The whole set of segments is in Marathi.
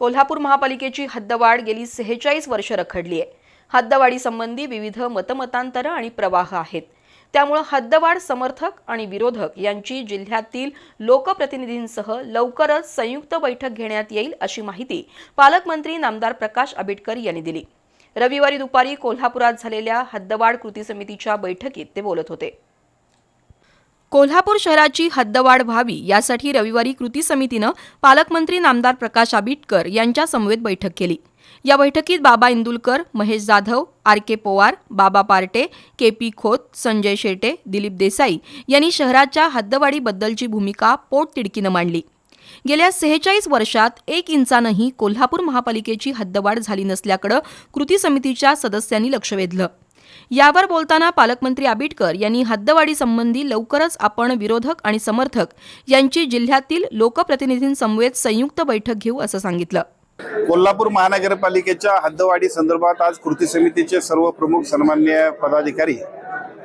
कोल्हापूर महापालिकेची हद्दवाढ गेली सेहेचाळीस वर्ष रखडली आहे. हद्दवाढीसंबंधी विविध मतमतांतरं आणि प्रवाह आहेत. त्यामुळं हद्दवाढ समर्थक आणि विरोधक यांची जिल्ह्यातील लोकप्रतिनिधींसह लवकरच संयुक्त बैठक घेण्यात येईल अशी माहिती पालकमंत्री नामदार प्रकाश आंबेडकर यांनी दिली. रविवारी दुपारी कोल्हापुरात झालेल्या हद्दवाढ कृती समितीच्या बैठकीत ते बोलत होते. कोल्हापूर शहराची हद्दवाढ व्हावी यासाठी रविवारी कृती समितीनं पालकमंत्री नामदार प्रकाश आबिटकर यांच्या समवेत बैठक केली. या बैठकीत Baba Indulkar Mahesh Jadhav R K Pawar Baba Parte K P Khot Sanjay Shete Dilip Desai यांनी शहराच्या हद्दवाढीबद्दलची भूमिका पोटतिडकीनं मांडली. गेल्या सेहेचाळीस वर्षात एक इंचानंही कोल्हापूर महापालिकेची हद्दवाढ झाली नसल्याकडं कृती समितीच्या सदस्यांनी लक्ष वेधलं. यावर बोलताना पालकमंत्री आबिटकर यांनी हद्दवाढीसंबंधी लवकरच आपण विरोधक आणि समर्थक यांची जिल्ह्यातील लोकप्रतिनिधींसमवेत संयुक्त बैठक घेऊ असं सांगितलं. कोल्हापूर महानगरपालिकेच्या हद्दवाढी संदर्भात आज कृती समितीचे सर्व प्रमुख सन्मान्य पदाधिकारी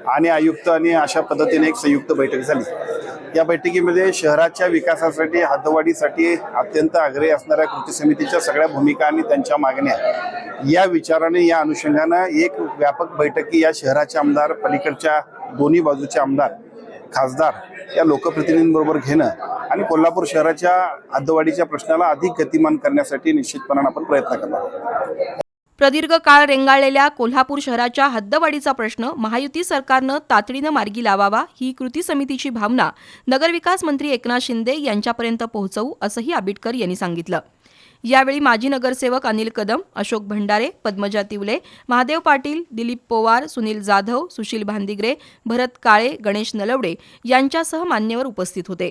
आणि आयुक्त आणि अशा पद्धतीने एक संयुक्त बैठक झाली. या बैठकीमध्ये शहराच्या विकासासाठी हातवाडीसाठी अत्यंत आग्रही असणाऱ्या कृती समितीच्या सगळ्या भूमिका आणि त्यांच्या मागण्या या विचाराने या अनुषंगानं एक व्यापक बैठकी या शहराचे आमदार पलीकडच्या दोन्ही बाजूचे आमदार खासदार या लोकप्रतिनिधींबरोबर घेणं आणि कोल्हापूर शहराच्या हद्दवाढीच्या प्रश्नाला अधिक गतिमान करण्यासाठी निश्चितपणाने आपण प्रयत्न करणार आहोत. प्रदीर्घ काळ रेंगाळलेल्या कोल्हापूर शहराच्या हद्दवाढीचा प्रश्न महायुती सरकारनं तातडीनं मार्गी लावावा ही कृती समितीची भावना नगरविकास मंत्री एकनाथ शिंदे यांच्यापर्यंत पोहोचवू असंही आबिटकर यांनी सांगितलं. यावेळी माजी नगरसेवक अनिल कदम अशोक भंडारे पद्मजा तिवले महादेव पाटील दिलीप पोवार सुनील जाधव सुशील भांदिग्रे भरत काळे गणेश नलवडे यांच्यासह मान्यवर उपस्थित होते.